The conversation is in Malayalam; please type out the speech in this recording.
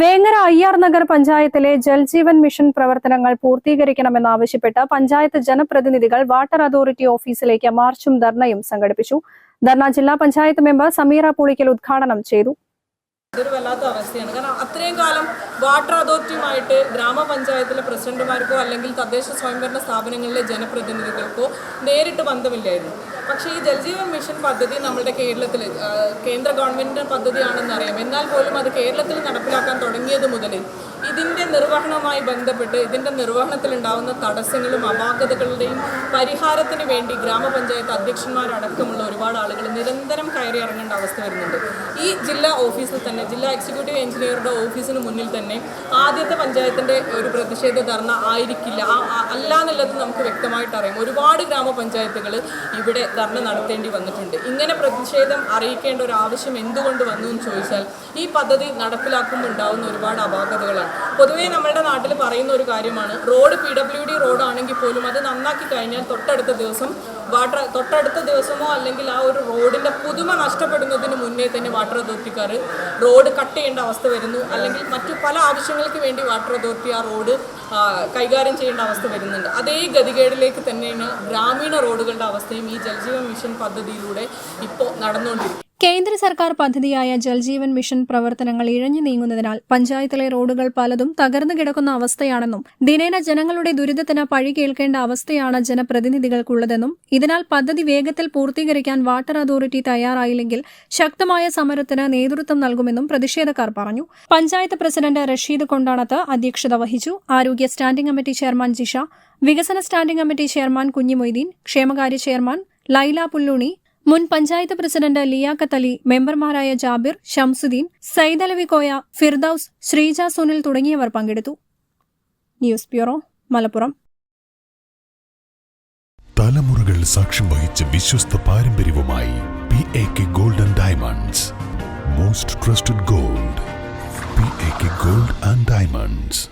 വേങ്ങര അയ്യാർ നഗർ പഞ്ചായത്തിലെ ജൽജീവൻ മിഷൻ പ്രവർത്തനങ്ങൾ പൂർത്തീകരിക്കണമെന്നാവശ്യപ്പെട്ട് പഞ്ചായത്ത് ജനപ്രതിനിധികൾ വാട്ടർ അതോറിറ്റി ഓഫീസിലേക്ക് മാർച്ചും ധർണയും സംഘടിപ്പിച്ചു. ധർണ ജില്ലാ പഞ്ചായത്ത് മെമ്പർ സമീറ പുളിക്കൽ ഉദ്ഘാടനം ചെയ്തു. ഇതൊരു വല്ലാത്ത അവസ്ഥയാണ്. കാരണം അത്രയും കാലം വാട്ടർ അതോറിറ്റിയുമായിട്ട് ഗ്രാമപഞ്ചായത്തിലെ പ്രസിഡന്റുമാർക്കോ അല്ലെങ്കിൽ തദ്ദേശ സ്വയംഭരണ സ്ഥാപനങ്ങളിലെ ജനപ്രതിനിധികൾക്കോ നേരിട്ട് ബന്ധമില്ലായിരുന്നു. പക്ഷേ ഈ ജൽജീവൻ മിഷൻ പദ്ധതി നമ്മുടെ കേരളത്തിൽ കേന്ദ്ര ഗവൺമെന്റിന്റെ പദ്ധതിയാണെന്ന് അറിയാം. എന്നാൽ പോലും അത് കേരളത്തിൽ നടപ്പിലാക്കാൻ തുടങ്ങിയത് മുതൽ ഇതിന്റെ നിർവഹണവുമായി ബന്ധപ്പെട്ട് ഇതിന്റെ നിർവഹണത്തിൽ ഉണ്ടാവുന്ന തടസ്സങ്ങളും അപാകതകളുടെയും പരിഹാരത്തിന് വേണ്ടി ഗ്രാമപഞ്ചായത്ത് അധ്യക്ഷന്മാരടക്കമുള്ള ഒരുപാട് ആളുകൾ നിരന്തരം കയറി ഇറങ്ങേണ്ട അവസ്ഥ വരുന്നുണ്ട്. ഈ ജില്ലാ ഓഫീസിൽ തന്നെ ജില്ലാ എക്സിക്യൂട്ടീവ് എഞ്ചിനീയറുടെ ഓഫീസിന് മുന്നിൽ തന്നെ ആദ്യത്തെ പഞ്ചായത്തിന്റെ ഒരു പ്രതിഷേധ ധർണ ആയിരിക്കില്ല. അല്ല എന്നുള്ളത് നമുക്ക് വ്യക്തമായിട്ട് അറിയാം. ഒരുപാട് ഗ്രാമപഞ്ചായത്തുകൾ ഇവിടെ ധർണ നടത്തേണ്ടി വന്നിട്ടുണ്ട്. ഇങ്ങനെ പ്രതിഷേധം അറിയിക്കേണ്ട ഒരു ആവശ്യം എന്തുകൊണ്ട് വന്നു എന്ന് ചോദിച്ചാൽ ഈ പദ്ധതി നടപ്പിലാക്കുമ്പോൾ ഉണ്ടാകുന്ന ഒരുപാട് അപാകതകളാണ്. പൊതുവേ നമ്മുടെ നാട്ടിൽ പറയുന്ന ഒരു കാര്യമാണ് റോഡ് പി ഡബ്ല്യു ഡി റോഡാണെങ്കിൽ പോലും അത് നന്നാക്കി കഴിഞ്ഞാൽ തൊട്ടടുത്ത ദിവസം വാട്ടർ തൊട്ടടുത്ത ദിവസമോ അല്ലെങ്കിൽ ആ ഒരു റോഡിന്റെ പുതുമ നഷ്ടപ്പെടുന്നതിന് മുന്നേ തന്നെ വാട്ടർ അതോറിറ്റിക്കാർ റോഡ് കട്ട് ചെയ്യേണ്ട അവസ്ഥ വരുന്നു. അല്ലെങ്കിൽ മറ്റു പല ആവശ്യങ്ങൾക്ക് വേണ്ടി വാട്ടർ അതോറിറ്റി ആ റോഡ് കൈകാര്യം ചെയ്യേണ്ട അവസ്ഥ വരുന്നുണ്ട്. അതേ ഗതികേടിലേക്ക് തന്നെയാണ് ഗ്രാമീണ റോഡുകളുടെ അവസ്ഥയും ഈ ജൽജീവൻ മിഷൻ പദ്ധതിയിലൂടെ ഇപ്പോൾ നടന്നുകൊണ്ടിരിക്കുന്നത്. കേന്ദ്ര സർക്കാർ പദ്ധതിയായ ജൽജീവൻ മിഷൻ പ്രവർത്തനങ്ങൾ ഇഴഞ്ഞു നീങ്ങുന്നതിനാൽ പഞ്ചായത്തിലെ റോഡുകൾ പലതും തകർന്നു കിടക്കുന്ന അവസ്ഥയാണെന്നും ദിനേന ജനങ്ങളുടെ ദുരിതത്തിന് പഴി കേൾക്കേണ്ട അവസ്ഥയാണ് ജനപ്രതിനിധികൾക്കുള്ളതെന്നും ഇതിനാൽ പദ്ധതി വേഗത്തിൽ പൂർത്തീകരിക്കാൻ വാട്ടർ അതോറിറ്റി തയ്യാറായില്ലെങ്കിൽ ശക്തമായ സമരത്തിന് നേതൃത്വം നൽകുമെന്നും പ്രതിഷേധക്കാർ പറഞ്ഞു. പഞ്ചായത്ത് പ്രസിഡന്റ് റഷീദ് കൊണ്ടാണത്ത് അധ്യക്ഷത വഹിച്ചു. ആരോഗ്യ സ്റ്റാൻഡിംഗ് കമ്മിറ്റി ചെയർമാൻ ജിഷ വികസന സ്റ്റാൻഡിംഗ് കമ്മിറ്റി ചെയർമാൻ കുഞ്ഞിമൊയ്തീൻ ക്ഷേമകാര്യ ചെയർമാൻ ലൈല പുല്ലുണി മുൻ പഞ്ചായത്ത് പ്രസിഡന്റ് ലിയാഖത്ത് അലി മെമ്പർമാരായ ജാബിർ ഷംസുദ്ദീൻ സൈദലവി കോയ ഫിർദൌസ് ശ്രീജ സുനിൽ തുടങ്ങിയവർ പങ്കെടുത്തു. News bureau Malappuram. തലമുറകൾ സാക്ഷ്യം വഹിച്ച വിശ്വസ്ത പാരമ്പര്യവുമായി P A K gold and diamonds most trusted gold P A K gold and diamonds